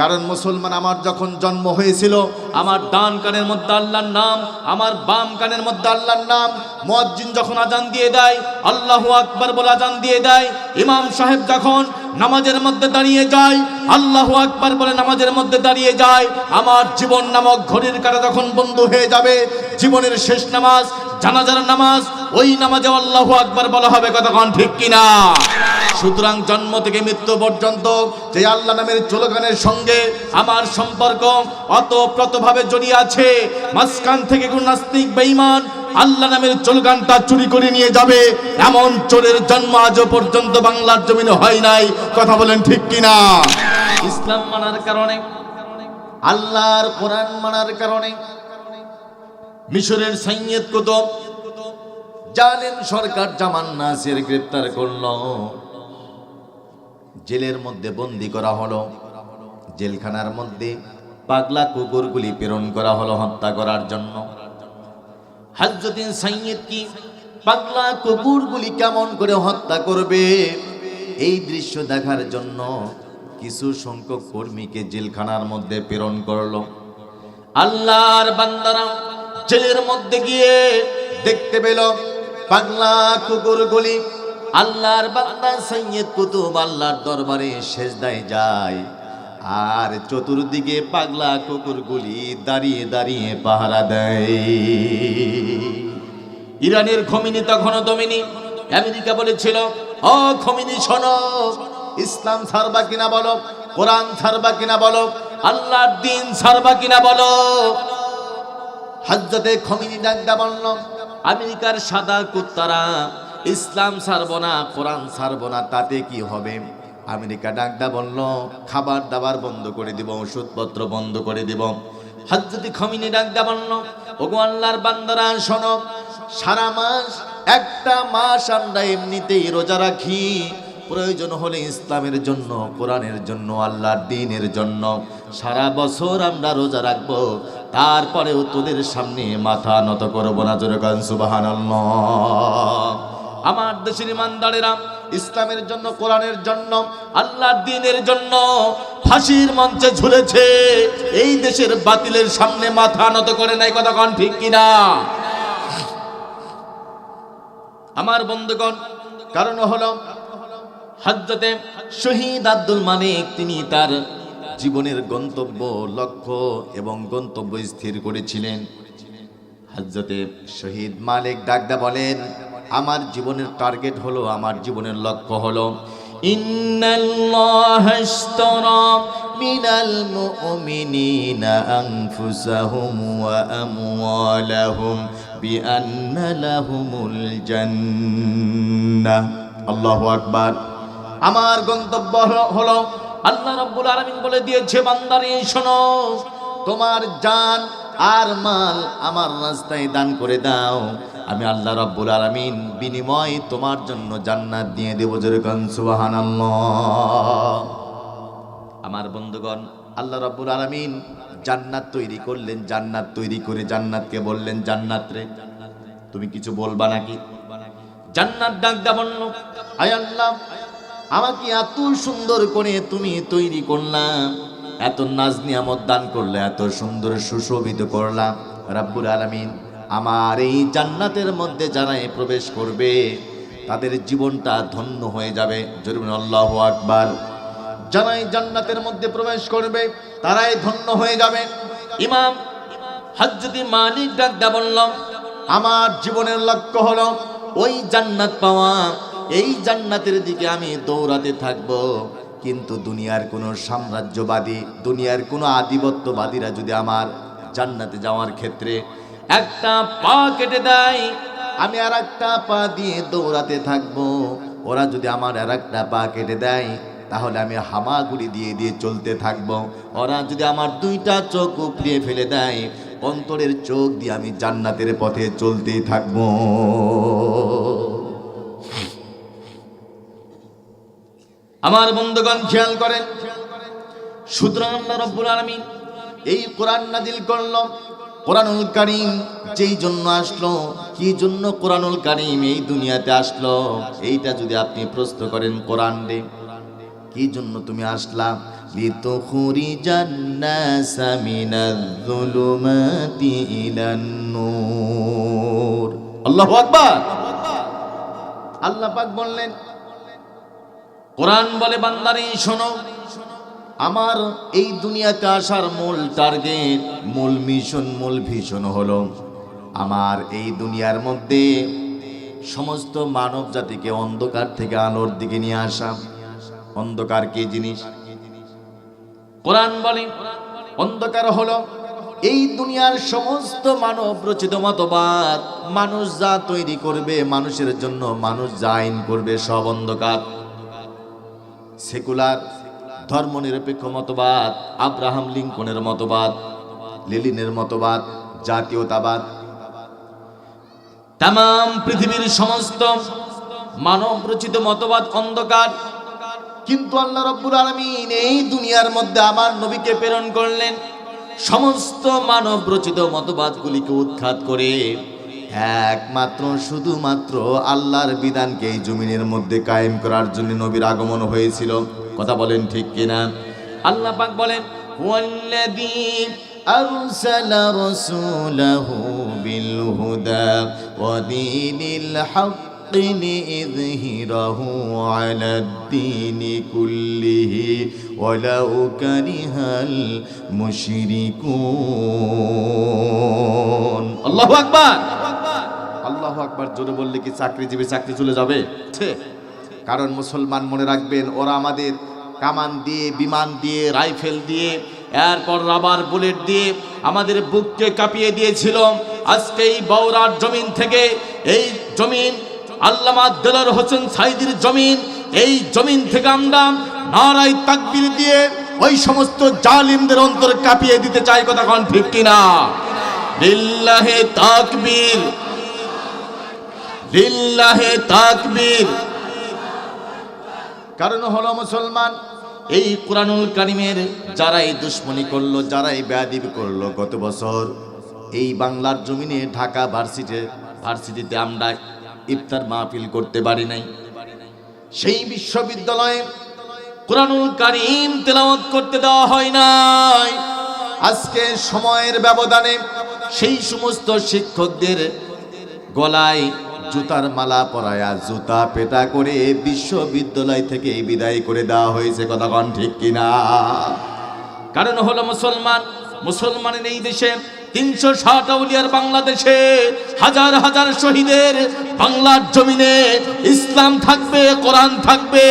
কারণ মুসলমান আমার যখন জন্ম হয়েছিল, আমার ডান কানের মধ্যে আল্লাহর নাম, আমার বাম কানের মধ্যে আল্লাহর নাম মজ্জিন যখন আজান দিয়ে দেয়, আল্লাহ আকবর বলে আজান দিয়ে দেয় ইমাম সাহেব যখন নামাজের মধ্যে দাঁড়িয়ে যায়, আল্লাহু আকবার বলে নামাজের মধ্যে দাঁড়িয়ে যায়, আমার জীবন নামক ঘড়ির কাটা যখন বন্ধ হয়ে যাবে, জীবনের শেষ নামাজ, জানাজার নামাজ, ওই নামাজে আল্লাহু আকবার বলা হবে কতক্ষণ, ঠিক কিনা? সুতরাং জন্ম থেকে মৃত্যু পর্যন্ত যে আল্লাহ নামের চলগানের সঙ্গে আমার সম্পর্ক অতপ্রতভাবে জড়িয়ে আছে, মাঝখান থেকে কোন নাস্তিক, বেঈমান আল্লাহ নামের চলগানটা চুরি করে নিয়ে যাবে। এমন চোরের জন্ম আজও পর্যন্ত বাংলার জমিনে হয় নাই। কথা বলেন ঠিক কিনা? ইসলাম মানার কারণে, আল্লাহর কোরআন মানার কারণে, মিশরের সাইয়েদ কুতুব, জালেম সরকার জামান নাসির গ্রেপ্তার করল। জেলের মধ্যে বন্দি করা হলো। জেলখানার মধ্যে পাগলা কুকুরগুলি প্রেরণ করা হলো হত্যা করার জন্য। হাজরতিন সাইয়েদ কি? পাগলা কুকুরগুলি কেমন করে হত্যা করবে? এই দৃশ্য দেখার জন্য কিছু সংখ্যক কর্মীকে জেলখানার মধ্যে প্রেরণ করল। আল্লাহর বান্দারা জেলের মধ্যে গিয়ে দেখতে পেল পাগলা কুকুরগুলি। আল্লাহর বান্দা সৈয়দ কুতুব আল্লাহর দরবারে সেজদায় যায়। আর চতুর্দিকে পাগলা কুকুরগুলি দাঁড়িয়ে দাঁড়িয়ে পাহারা দেয়। ইরানের খমিনি তখনও দমিনি। আমেরিকা বলেছিল, ও খমিনি, শোনো। ইসলাম ছাড়বা কিনা বলো? কোরআন ছাড়বা কিনা বলো? আল্লাহর দিন ছাড়বা কিনা বলো? হজরতে খমিনি ডাকদা বলল, আমেরিকার সাদা কুত্তারা, ইসলাম ছাড়বো না, কোরআন ছাড়বো না, তাতে কি হবে? আমেরিকা ডাকদা বলল, খাবার দাবার বন্ধ করে দিব, ওষুধপত্র বন্ধ করে দিব। হজরতে খমিনি ডাকদা বলল, ওগো আল্লাহর বান্দারা, শোনো, সারা মাস, একটা মাস আমরা এমনিতেই রোজা রাখি। প্রয়োজন হলে ইসলামের জন্য, কোরআনের জন্য, আল্লাহর দিনের জন্য। সারা বছর আমরা রোজা রাখব, তারপরেও তোদের সামনে মাথা নত করব না, জোরে গান সুবাহান আমার দেশের ইমানদারেরা ইসলামের জন্য, কোরআনের জন্য, আল্লাহর দিনের জন্য ফাঁসির মঞ্চে ঝুলেছে। এই দেশের বাতিলের সামনে মাথা নত করে নাই কথা কন ঠিক কিনা? আমার বন্ধুগণ, কারণ হলো হজরতে শহীদ আব্দুল মালিক তিনি তার জীবনের গন্তব্য, লক্ষ্য এবং গন্তব্য স্থির করেছিলেন। হজরতে শহীদ মালিক ডাকদা বলেন আমার জীবনের টার্গেট হলো, আমার জীবনের লক্ষ্য হলো আমার গন্তব্য হলো- হলো, আল্লাহ রাব্বুল আলামিন বলে দিয়েছে, বান্দারে, শোনো, তোমার জান আর মাল আমার রাস্তায় দান করে দাও। আমি আল্লাহ রাব্বুল আলামিন বিনিময় তোমার জন্য জান্নাত দিয়ে দেব যেরকম সুবহানাল্লাহ। আমার বন্ধুগণ, আল্লাহ রাব্বুল আলামিন জান্নাত তৈরি করলেন, জান্নাত তৈরি করে জান্নাতকে বললেন, জান্নাত রে, তুমি কিছু বলবা নাকি? জান্নাত ডাক দাবন্ন আয় আল্লাহ, আমাকে এত সুন্দর করে তুমি তৈরি করলাম এত নাজ নিয়ামত দান করলে, এত সুন্দর সুশোভিত করলাম রাব্বুল আলামিন। আমার এই জান্নাতের মধ্যে যারাই প্রবেশ করবে, তাদের জীবনটা ধন্য হয়ে যাবে। জরুরি আল্লাহ আকবার। যারাই জান্নাতের মধ্যে প্রবেশ করবে, তারাই ধন্য হয়ে যাবে। ইমাম হজরতি মালিক ডাকদা বললাম আমার জীবনের লক্ষ্য হলো ওই জান্নাত পাওয়া। এই জান্নাতের দিকে আমি দৌড়াতে থাকব। কিন্তু দুনিয়ার কোনো সাম্রাজ্যবাদী, দুনিয়ার কোনো আধিপত্যবাদীরা যদি আমার জান্নাতে যাওয়ার ক্ষেত্রে একটা পা কেটে দেয়। আমি আর একটা পা দিয়ে দৌড়াতে থাকব। ওরা যদি আমার আর একটা পা কেটে দেয়, তাহলে আমি হামাগুড়ি দিয়ে দিয়ে চলতে থাকব। ওরা যদি আমার দুইটা চোখ উপড়িয়ে ফেলে দেয়, অন্তরের চোখ দিয়ে আমি জান্নাতের পথে চলতেই থাকব। আমার বন্ধুগণ, খেয়াল করেন। সুতরাং আল্লাহ রব্বুল আলামিন এই কোরআন নাজিল করল। কোরআনুল করিম যেই জন্য আসলো, কি জন্য কোরআনুল করিম এই দুনিয়াতে আসলো? এইটা যদি আপনি প্রশ্ন করেন কোরআন দে। কি জন্য তুমি আসলাম লিতুখুরি জান্নাস মিনাজ-জুলুমাতি ইলান নূর। আল্লাহু আকবার! আল্লাহ পাক বললেন, কোরআন বলে বান্দারে, শোনো। আমার এই দুনিয়াতে আসার মূল টার্গেট মূল মিশন মূল ভীষণ হলো আমার এই দুনিয়ার মধ্যে সমস্ত মানব জাতিকে অন্ধকার থেকে আলোর দিকে নিয়ে আসা। অন্ধকার কি জিনিস? কোরআন বলে, অন্ধকার হলো এই দুনিয়ার সমস্ত মানব রচিত মতবাদ। মানুষ যা তৈরি করবে, মানুষের জন্য মানুষ যা আইন করবে সব অন্ধকার। সেকুলার ধর্মনিরপেক্ষ মতবাদ, আব্রাহাম লিঙ্কনের মতবাদ, লেলিনের মতবাদ, জাতীয়তাবাদ। তাম পৃথিবীর সমস্ত মানব রচিত মতবাদ অন্ধকার। কিন্তু আল্লাহ রব্বুল আলমিন এই দুনিয়ার মধ্যে আমার নবীকে প্রেরণ করলেন। সমস্ত মানব রচিত মতবাদগুলিকে উৎখাত করে একমাত্র, শুধুমাত্র আল্লাহর বিধানকে এই জমিনের মধ্যে কায়েম করার জন্য নবীর আগমন হয়েছিল। কথা বলেন ঠিক কিনা আল্লাহ পাক বলেন ওয়াল্লাযী أرسل رسوله بالهدى ودين الحق ليظهره على الدين كله ولو كره المشركون الله أكبر আল্লাহ আকবার জোরে বললে কি চাকরিজীবী চাকরি চলে যাবে ছে। কারণ মুসলমান মনে রাখবেন, ওরা আমাদের কামান দিয়ে, বিমান দিয়ে, রাইফেল দিয়ে এরপর রাবার বুলেট দিয়ে আমাদের বুককে কাঁপিয়ে দিয়েছিল। আজকে এই বৌরার জমিন থেকে এই জমিন, আল্লামা দেলার হোসেন সাইদির জমিন, এই জমিন থেকে আমরা নারাই তাকবির দিয়ে ওই সমস্ত জালিমদের অন্তর কাঁপিয়ে দিতে চাই, কথা কোন ঠিক কিনা? লিল্লাহে তাকবীর লিল্লাহে তাকবীর। কারণ হলো মুসলমান, এই কোরআনুল কারিমের যারাই দুশ্মনী করল যারা এই ব্যাদিব করল গত বছর, এই বাংলার জমিনে ঢাকা ভার্সিটি ভার্সিটিতে আমরা ইফতার মাহফিল করতে পারি নাই। সেই বিশ্ববিদ্যালয়ে কোরআনুল কারিম তেলাওয়াত করতে দেওয়া হয় নাই। আজকে সময়ের ব্যবধানে সেই সমস্ত শিক্ষকদের গলায় জুতার মালা পরায়া জুতা পেটা করে বিশ্ববিদ্যালয় থেকে বিদায় করে দেওয়া হয়েছে, কথা কন ঠিক কিনা? কারণ হলো মুসলমান, মুসলমানের এই দেশে তিনশো ষাট আউলিয়ার বাংলাদেশে হাজার হাজার শহীদের বাংলার জমিনে ইসলাম থাকবে, কোরআন থাকবে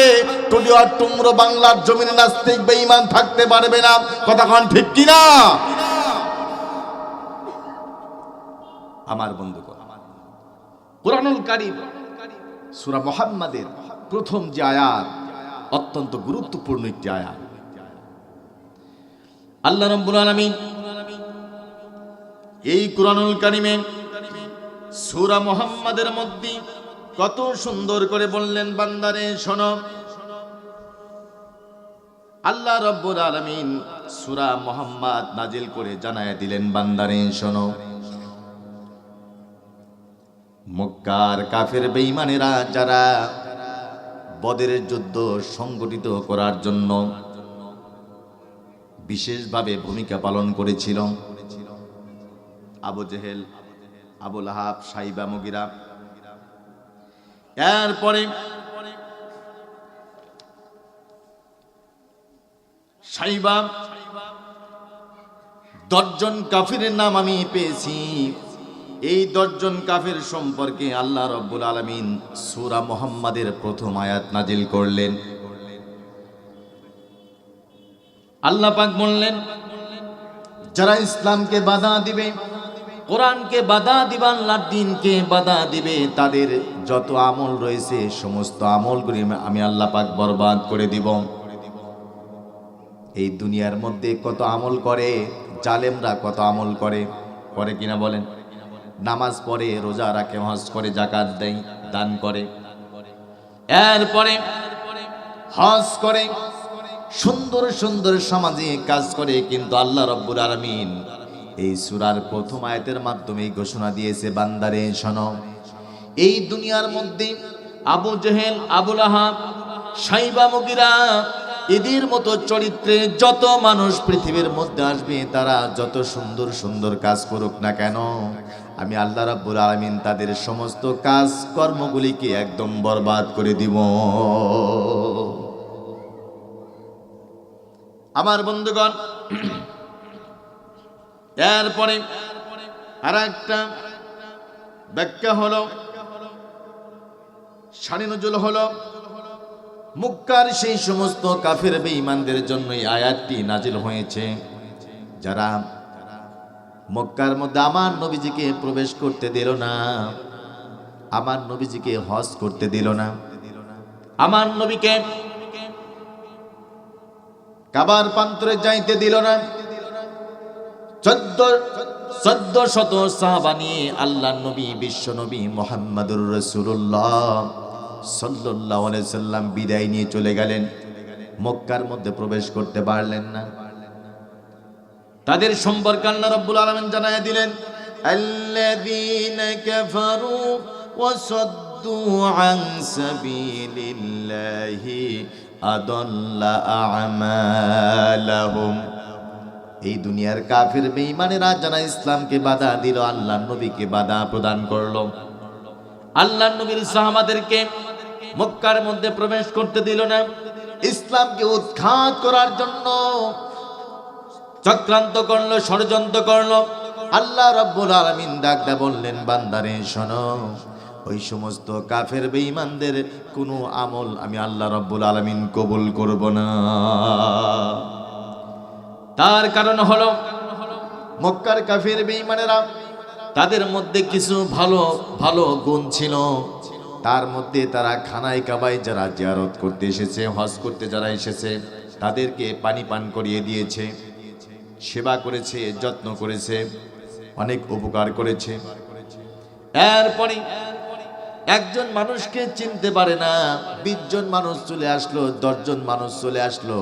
টুডি আর টুমরো বাংলার জমিনে নাস্তিক, বেঈমান থাকতে পারবে না, কথা কন ঠিক কিনা? আমার বন্ধু কোরআনুল কারিম, সূরা মুহাম্মাদের প্রথম যে আয়াত, অত্যন্ত গুরুত্বপূর্ণ একটি আয়াত। আল্লাহ রাব্বুল আলামিন এই কোরআনুল কারিমে সুরা মোহাম্মদের মধ্যে কত সুন্দর করে বললেন, বান্দারে, শোনো। আল্লাহ রব্বুল আলামিন সুরা মোহাম্মদ নাজিল করে জানায় দিলেন, বান্দারে, শোনো। মক্কার কাফের বেঈমানেরা যারা বদের যুদ্ধ সংগঠিত করার জন্য বিশেষভাবে ভূমিকা পালন করেছিল। আবু জেহেল আবুল আহাব সাইবা মগিরা। এরপরে সাইবা, দশজন কাফিরের নাম আমি পেয়েছি। এই দশজন কাফের সম্পর্কে আল্লাহ রব্বুল আলমিন সুরা মোহাম্মদের প্রথম আয়াত নাজিল করলেন। আল্লাহ পাক বললেন, যারা ইসলামকে বাধা দিবে, কোরআনকে বাধা দিবে আল্লাহর দিনকে বাধা দিবে, তাদের যত আমল রয়েছে, সমস্ত আমলগুলি আমি আল্লাহ পাক বরবাদ করে দিব। এই দুনিয়ার মধ্যে কত আমল করে, জালেমরা কত আমল করে করে কিনা বলেন। নামাজ পড়ে, রোজা রাখে, হজ করে, জাকাত দেয়, দান করে। এরপরে হজ করে, সুন্দর সুন্দর সমাজে কাজ করে, কিন্তু আল্লাহ রব্বুর আলমিন এই সুরার প্রথম আয়তের মাধ্যমে ঘোষণা দিয়েছে, বান্দারে, শোনো, এই দুনিয়ার মধ্যে আবু জেহেল আবুল আহাব সাইবা মুগিরা, এদের মতো চরিত্রে যত মানুষ পৃথিবীর মধ্যে আসবে, তারা যত সুন্দর সুন্দর কাজ করুক না কেন আমি আল্লাহ রাব্বুল আলামিন তাদের সমস্ত কাজ কর্মগুলিকে একদম বরবাদ করে দিব। আমার বন্ধুগণ, এরপরে আর একটা ব্যাখ্যা হলো সাড়ে নজুল হলো, মুক্কার সেই সমস্ত কাফের বেঈমানদের জন্য এই আয়াতটি নাজিল হয়েছে, যারা মক্কার মধ্যে আমার নবীজিকে প্রবেশ করতে দিল না। আমার নবীজিকে হজ করতে দিল না। আমার নবীকে কাবার প্রান্তরে যাইতে দিল না। চোদ্দ চোদ্দ শত সাহাবা নিয়ে আল্লাহ নবী, বিশ্ব নবী মোহাম্মদুর রসুল্লাহ সাল্লাহ সাল্লাম বিদায় নিয়ে চলে গেলেন। মক্কার মধ্যে প্রবেশ করতে পারলেন না। তাদের সম্পর্কে আল্লাহ রাব্বুল আলামিন জানায় দিলেন এই দুনিয়ার কাফির বেঈমানেরা যারা ইসলামকে বাধা দিল আল্লাহ নবীকে বাধা প্রদান করল। আল্লাহর নবীর সাহাবাদেরকে মক্কার মধ্যে প্রবেশ করতে দিল না। ইসলামকে উৎখাত করার জন্য চক্রান্ত করল, ষড়যন্ত্র করল। আল্লাহ রব্বুল আলামিন ডাকদা বললেন, বান্দারে, শোনো, ওই সমস্ত কাফের বেঈমানদের কোনো আমল আমি আল্লাহ রব্বুল আলামিন কবুল করব না। তার কারণ হলো, মক্কার কাফের বেঈমানেরা তাদের মধ্যে কিছু ভালো ভালো গুণ ছিল। তার মধ্যে তারা খানায় কাবাই যারা জিয়ারত করতে এসেছে, হজ করতে যারা এসেছে, তাদেরকে পানি পান করিয়ে দিয়েছে। সেবা করেছে, যত্ন করেছে, অনেক উপকার করেছে। এরপরে একজন মানুষকে চিনতে পারে না, বিশ জন মানুষ চলে আসলো দশজন মানুষ চলে আসলো।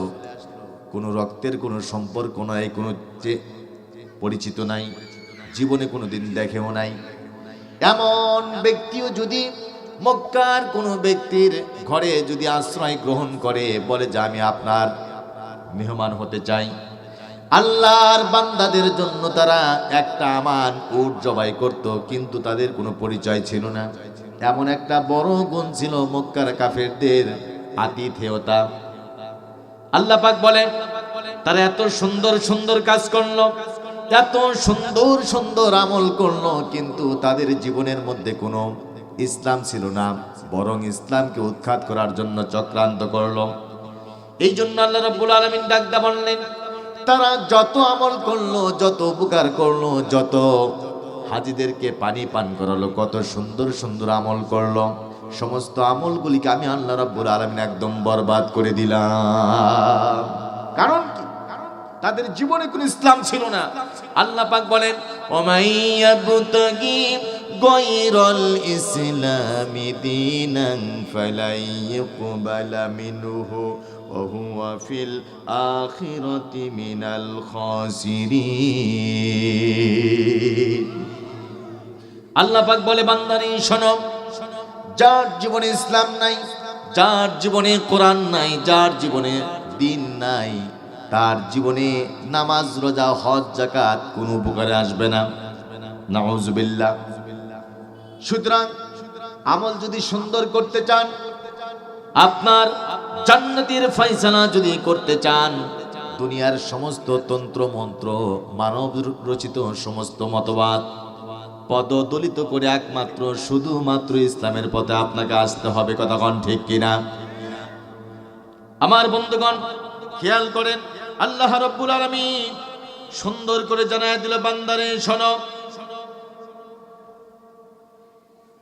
কোনো রক্তের কোনো সম্পর্ক নাই, কোনো পরিচিত নাই, জীবনে কোনো দিন দেখেও নাই। এমন ব্যক্তিও যদি মক্কার কোনো ব্যক্তির ঘরে যদি আশ্রয় গ্রহণ করে, বলে যে আমি আপনার মেহমান হতে চাই আল্লাহর বান্দাদের জন্য তারা একটা আমান, উট জবাই করত, কিন্তু তাদের কোনো পরিচয় ছিল না। এমন একটা বড় গুণ ছিল মক্কার কাফেরদের আতিথেয়তা। আল্লাহ পাক বলে তারা এত সুন্দর সুন্দর কাজ করল, এত সুন্দর সুন্দর আমল করল, কিন্তু তাদের জীবনের মধ্যে কোনো ইসলাম ছিল না, বরং ইসলামকে উৎখাত করার জন্য চক্রান্ত করল। এই জন্য আল্লাহ রাব্বুল আলামিন ডাকদা বললেন তারা যত আমল করল, যত উপকার করল, যত হাজিদেরকে পানি পান করালো, কত সুন্দর সুন্দর আমল করল, সমস্ত আমলগুলিকে আমি আল্লাহ রাব্বুল আলামিন একদম বরবাদ করে দিলাম। কারণ কি? তাদের জীবনে কোনো ইসলাম ছিল না। আল্লাহ পাক বলেন ওমাইয়াবতাগি ইসলামি দীনান হুয়া ফিল আখিরাতি মিনাল খাসিরিন আল্লাহ পাক বলে বান্দানি শোনো, যার জীবনে ইসলাম নাই, যার জীবনে কোরআন নাই, যার জীবনে দিন নাই, তার জীবনে নামাজ, রোজা, হজ জাকাত কোনো উপকারে আসবে না। নাউজুবিল্লাহ সুতরাং আমল যদি সুন্দর করতে চান, আপনার জান্নাতের ফয়সালা যদি করতে চান, দুনিয়ার সমস্ত তন্ত্র মন্ত্র, মানব রচিত সমস্ত মতবাদ পদদলিত করে একমাত্র, শুধুমাত্র ইসলামের পথে আপনাকে আসতে হবে কতক্ষণ ঠিক কিনা? আমার বন্ধুগণ, খেয়াল করেন, আল্লাহ রব্বুল আলামিন সুন্দর করে জানায় দিল বান্দারে, শোনো।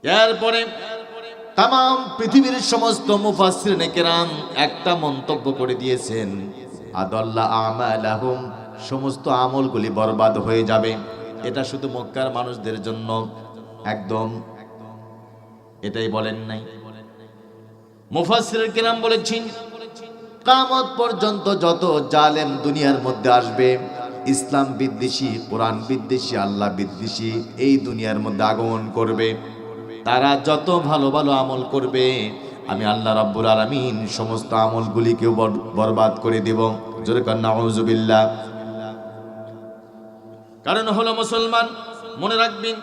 এরপরে তাম পৃথিবীর সমস্ত মুফাসসিরিন কেরাম একটা মন্তব্য করে দিয়েছেন। আদাল্লাহ আমালাহুম, সমস্ত আমলগুলি বরবাদ হয়ে যাবে। এটা শুধু মক্কার মানুষদের জন্য একদম, এটাই বলেন নাই। মুফাসসির কেরাম বলেছেন, কামত পর্যন্ত যত জালেম দুনিয়ার মধ্যে আসবে, ইসলাম বিদ্বেষী, কোরআন বিদ্বেষী, আল্লাহ বিদ্বেষী, এই দুনিয়ার মধ্যে আগমন করবে। তারা যত ভালো ভালো আমল করবে আমি আল্লাহ রাব্বুল আলামিন সমস্ত আমলগুলিকেও বর- বরবাদ করে দেব জোরে কন্যা নাউজুবিল্লাহ কারণ হলো মুসলমান মনে রাখবেন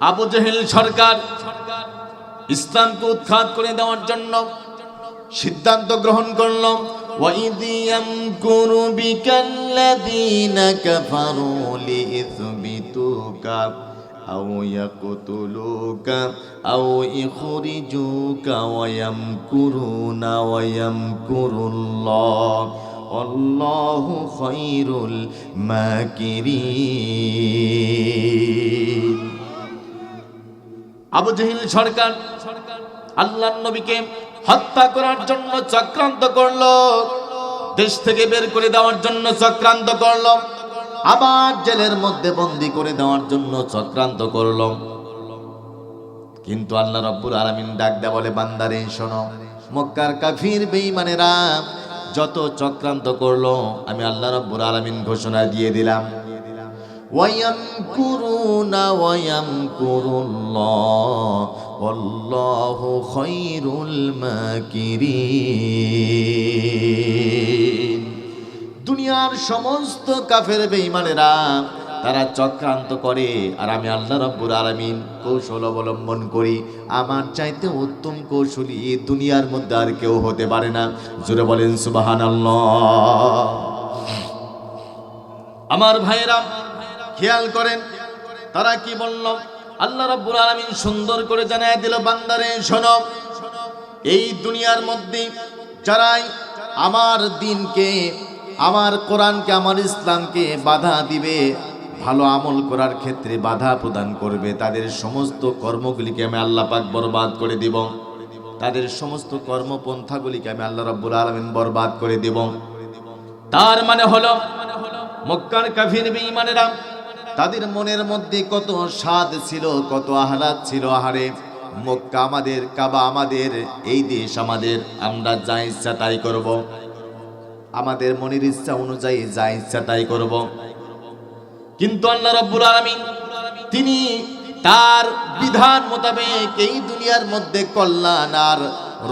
আবু জেহেল সরকার ইসলামকে উৎখাত করে দেওয়ার জন্য সিদ্ধান্ত গ্রহণ করল وَإِذْ يَمْكُرُ بِكَ الَّذِينَ كَفَرُوا لِيُثْبِتُوكَ أَوْ يَقْتُلُوكَ أَوْ يُخْرِجُوكَ وَيَمْكُرُونَ وَيَمْكُرُ اللَّهُ والله خير الماكرين আবু জহিল সরকার আল্লাহ নবীকে হত্যা করার জন্য চক্রান্ত করলো দেশ থেকে বের করে দেওয়ার জন্য চক্রান্ত করলো আবার জেলের মধ্যে বন্দি করে দেওয়ার জন্য চক্রান্ত করলো কিন্তু আল্লাহ রব্বুল আলামিন ডাক দেয়া বলে বান্দারে শোনো মক্কার কাফির বেঈমানেরা যত চক্রান্ত করলো আমি আল্লাহ রব্বুল আলামিন ঘোষণা দিয়ে দিলাম ويمكرون ويمكر الله والله خير الماكرين দুনিয়ার সমস্ত কাফের বেঈমানেরা, তারা চক্রান্ত করে। আর আমি আল্লাহ রাব্বুল আলামিন কৌশল অবলম্বন করি। আমার চাইতে উত্তম কৌশলী দুনিয়ার মধ্যে আর কেউ হতে পারে না। জোরে বলেন, সুবহানাল্লাহ। আমার ভাইয়েরা, খেয়াল করেন, তারা কি বলল? আল্লাহ রাব্বুল আলামিন সুন্দর করে জানায় দিল, বান্দারে, শোনো, এই দুনিয়ার মধ্যে যারাই আমার দিনকে আমার কোরআনকে, আমার ইসলামকে বাধা দিবে, ভালো আমল করার ক্ষেত্রে বাধা প্রদান করবে। তাদের সমস্ত কর্মগুলিকে আমি আল্লাহ পাক বরবাদ করে দিব। তাদের সমস্ত কর্মপন্থাগুলিকে আমি আল্লাহ রাব্বুল আলামিন বরবাদ করে দেব। তার মানে হলো, মক্কার কাফির বেঈমানেরা, তাদের মনের মধ্যে কত স্বাদ ছিল, কত আহ্লাদ ছিল, আহারে মক্কা আমাদের, কাবা আমাদের, এই দেশ আমাদের, আমরা যা ইচ্ছা তাই করব। আমাদের মনের ইচ্ছা অনুযায়ী যা ইচ্ছা তাই করব। কিন্তু আল্লাহ রব্বুল আলামিন, তিনি তার বিধান মোতাবেক এই দুনিয়ার মধ্যে কল্যাণ আর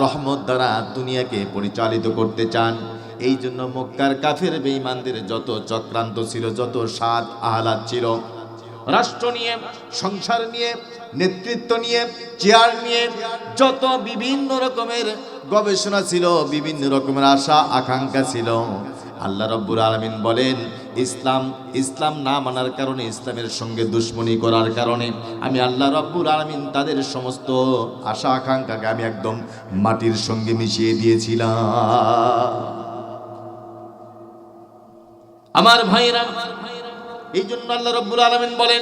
রহমত দ্বারা দুনিয়াকে পরিচালিত করতে চান। এই জন্য মক্কার কাফের বেঈমানদের যত চক্রান্ত ছিল, যত স্বাদ আহ্লাদ ছিল, রাষ্ট্র নিয়ে, সংসার নিয়ে নেতৃত্ব নিয়ে চেয়ার নিয়ে যত বিভিন্ন রকমের গবেষণা ছিল, বিভিন্ন রকমের আশা, আকাঙ্ক্ষা ছিল। আল্লাহ রব্বুল আলমিন বলেন, ইসলাম ইসলাম না মানার কারণে ইসলামের সঙ্গে দুশ্মনী করার কারণে আমি আল্লাহ রব্বুর আলমিন তাদের সমস্ত আশা, আকাঙ্ক্ষাকে আমি একদম মাটির সঙ্গে মিশিয়ে দিয়েছিলাম। আমার ভাইরা এই জন্য আল্লাহ রব্বুল আলমিন বলেন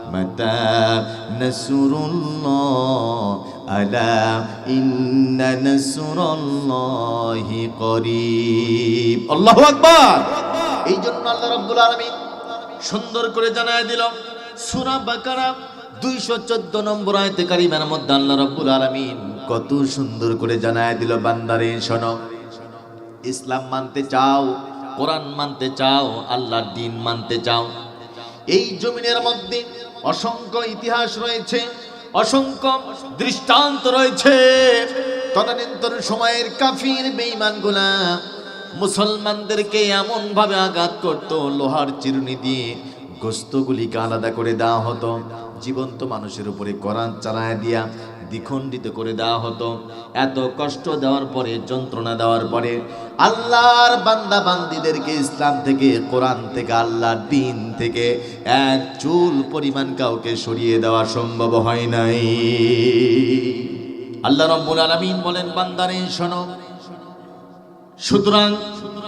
متى نصر الله ألا إن نصر الله قريب الله أكبر এই জন্য আল্লাহ রাব্বুল আলামিন সুন্দর করে জানায় দিল সূরা বাকারা দুইশো চোদ্দ নম্বর আয়তে কারিমার মধ্যে আল্লাহ রাব্বুল আলামিন কত সুন্দর করে জানায় দিল বান্দারে শোনো ইসলাম মানতে চাও কোরআন মানতে চাও আল্লাহর দিন মানতে চাও এই জমিনের মধ্যে অসংখ্য ইতিহাস রয়েছে, অসংখ্য দৃষ্টান্ত রয়েছে। তদানীন্তন সময়ের কাফির বেঈমানগুলা মুসলমানদেরকে এমন ভাবে আঘাত করতো, লোহার চিরুনি দিয়ে গোস্তগুলিকে আলাদা করে দেওয়া হতো। জীবন্ত মানুষের উপরে কোরআন চালায় দিয়া দ্বিখণ্ডিত করে দেওয়া হতো। এত কষ্ট দেওয়ার পরে, যন্ত্রণা দেওয়ার পরে আল্লাহর বান্দা বান্দিদেরকে ইসলাম থেকে, কোরআন থেকে, আল্লাহর দিন থেকে এক চুল পরিমাণ কাউকে সরিয়ে দেওয়া সম্ভব হয় নাই। আল্লাহ রব্বুল আলামিন বলেন, বান্দারে, শোনো। সুতরাং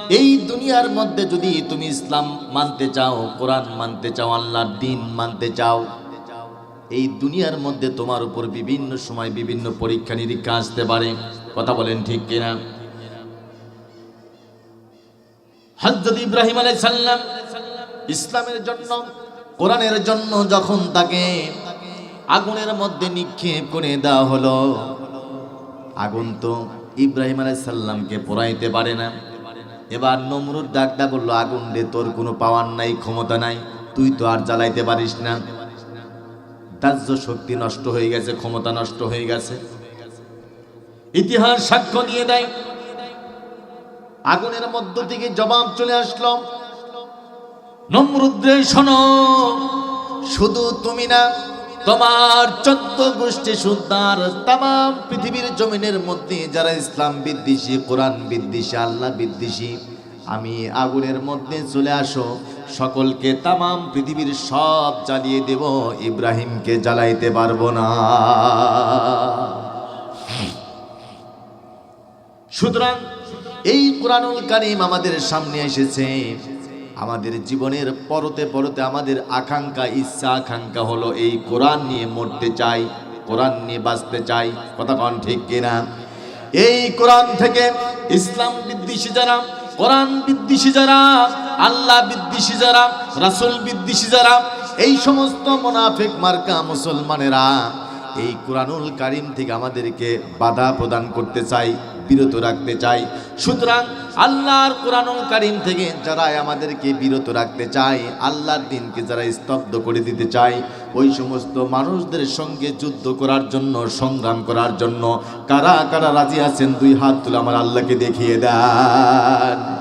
এই দুনিয়ার মধ্যে যদি তুমি ইসলাম মানতে চাও, কোরআন মানতে চাও, আল্লাহর দিন মানতে চাও এই দুনিয়ার মধ্যে তোমার উপর বিভিন্ন সময় বিভিন্ন পরীক্ষা নিরীক্ষা আসতে পারে। কথা বলেন ঠিক কিনা? হজরত ইব্রাহিম আলাই সাল্লাম ইসলামের জন্য, কোরআনের জন্য যখন তাকে আগুনের মধ্যে নিক্ষেপ করে দেওয়া হলো, আগুন তো ইব্রাহিম আলাই সাল্লামকে পোড়াইতে পারে না। এবার নমরুদ ডাকটা বলল, আগুন রে, তোর কোনো পাওয়ার নাই, ক্ষমতা নাই, তুই তো আর জ্বালাইতে পারিস না। দাহ্য শক্তি নষ্ট হয়ে গেছে, ক্ষমতা নষ্ট হয়ে গেছে। ইতিহাস সাক্ষ্য দিয়ে দেয়। আগুনের মধ্য থেকে জবাব চলে আসলো নমরুদ্রে শোনো, শুধু তুমি না, তোমার চোদ্দ গোষ্ঠী সুদ্ধার তাম পৃথিবীর জমিনের মধ্যে যারা ইসলাম বিদ্বেষী, কোরআন বিদ্বেষী, আল্লাহ বিদ্বেষী আমি আগুনের মধ্যে চলে আসো। সকলকে তামাম পৃথিবীর সব জ্বালিয়ে দেব, ইব্রাহিমকে জ্বালাইতে পারব না। সুতরাং এই কোরআনুল কারিম আমাদের সামনে এসেছে। আমাদের জীবনের পরতে পরতে আমাদের আকাঙ্ক্ষা, ইচ্ছা, আকাঙ্ক্ষা হলো এই কোরআন নিয়ে মরতে চাই, কোরআন নিয়ে বাঁচতে চাই। কথা কন ঠিক কিনা? এই কোরআন থেকে ইসলাম বিদ্বেষী যারা কোরআন বিদ্বেষী যারা আল্লাহ বিদ্বেষী যারা রাসুল বিদ্বেষী যারা এই সমস্ত মোনাফিক মার্কা মুসলমানেরা এই কোরআনুল কারিম থেকে আমাদেরকে বাধা প্রদান করতে চাই, বিরত রাখতে চাই। সুতরাং আল্লাহর কোরআনুল কারিম থেকে যারা আমাদেরকে বিরত রাখতে চায়, আল্লাহর দিনকে যারা স্তব্ধ করে দিতে চায়, ওই সমস্ত মানুষদের সঙ্গে যুদ্ধ করার জন্য, সংগ্রাম করার জন্য কারা কারা রাজি আছেন, দুই হাত তুলে আমার আল্লাহকে দেখিয়ে দেন।